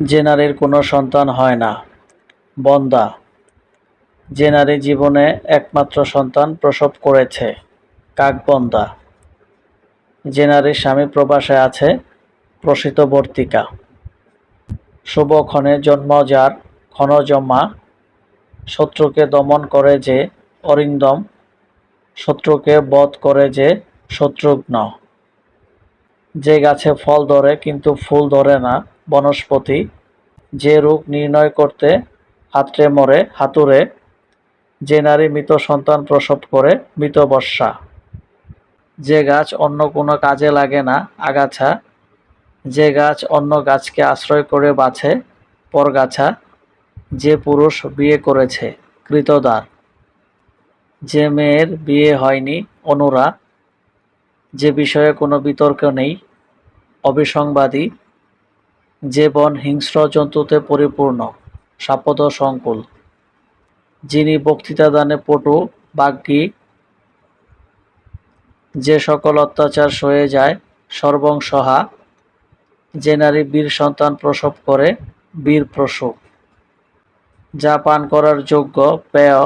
যে নারীর কোনো সন্তান হয় না। বন্দা যে নারী জীবনে একমাত্র সন্তান প্রসব করেছে, কাকবন্দা। যে নারীর স্বামী প্রবাসে আছে, প্রসিত প্রসিতবর্তিকা শুভক্ষণে জন্ম যার ক্ষণজমা, শত্রুকে দমন করে যে অরিন্দম, শত্রুকে বধ করে যে শত্রুঘ্ন। যে গাছে ফল ধরে কিন্তু ফুল ধরে না, বনস্পতি, যে রোগ নির্ণয় করতে হাতড়ে মরে, হাতুড়ে, যে নারী মৃত সন্তান প্রসব করে, মৃত বর্ষা। যে গাছ অন্য কোনো কাজে লাগে না, আগাছা। যে গাছ অন্য গাছকে আশ্রয় করে বাছে পরগাছা। যে পুরুষ বিয়ে করেছে, কৃতদার। যে মেয়ের বিয়ে হয়নি, অনুরা। যে বিষয়ে কোনো বিতর্ক নেই অবিসংবাদী যে বন হিংস্র জন্তুতে পরিপূর্ণ, সাপদ সংকুল। যিনি বক্তৃতা দানে পটু বাগ্যী যে সকল অত্যাচার সয়ে যায়, সর্বংসহা, যে নারী বীর সন্তান প্রসব করে, বীর প্রসব যা পান করার যোগ্য পেয়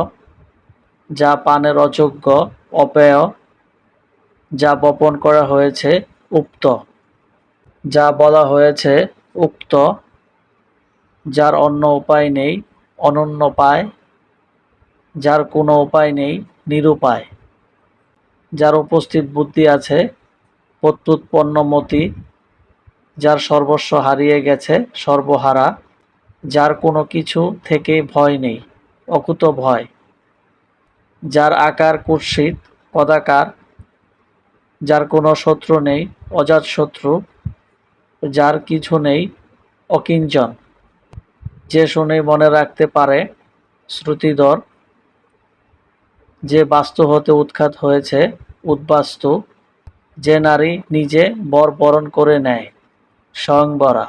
যা পানের অযোগ্য অপেয় যা বপন করা হয়েছে, উক্ত। যা বলা হয়েছে উক্ত, যার অন্য উপায় নেই, অনন্য পায়, যার কোনো উপায় নেই, নিরুপায়। যার উপস্থিত বুদ্ধি আছে, প্রত্যুৎপন্ন মতি, যার সর্বস্ব হারিয়ে গেছে, সর্বহারা, যার কোনো কিছু থেকে ভয় নেই, অকুত ভয়। যার আকার কুৎসিত কদাকার যার কোনো শত্রু নেই, অজাত শত্রু যার কিছু নেই, অকিঞ্চন। যে শুনে মনে রাখতে পারে, শ্রুতিধর, যে বাস্তু হতে উৎখাত হয়েছে, উদ্বাস্তু, যে নারী নিজে বর বরণ করে নেয়, স্বয়ংবরা।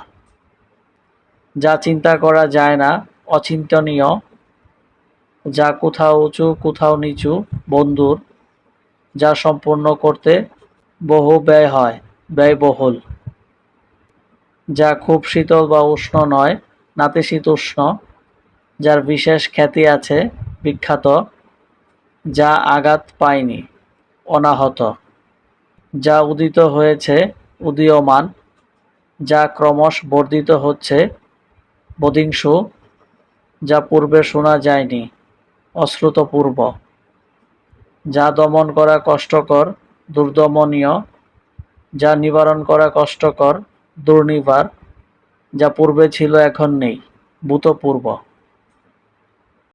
যা চিন্তা করা যায় না, অচিন্তনীয়, যা কোথাও উঁচু, কোথাও নিচু, বন্ধুর, যা সম্পূর্ণ করতে বহু ব্যয় হয়, ব্যয়বহুল। যা খুব শীতল বা উষ্ণ নয় নাতিশীতোষ্ণ যার বিশেষ খ্যাতি আছে, বিখ্যাত, যা আঘাত পায়নি, অনাহত, যা উদিত হয়েছে, উদীয়মান, যা ক্রমশ বর্ধিত হচ্ছে বদিংশু যা পূর্বে শোনা যায়নি, অশ্রুতপূর্ব, যা দমন করা কষ্টকর, দুর্দমনীয়, যা নিবারণ করা কষ্টকর দুর্নিবার যা পূর্বে ছিল এখন নেই ভূতপূর্ব।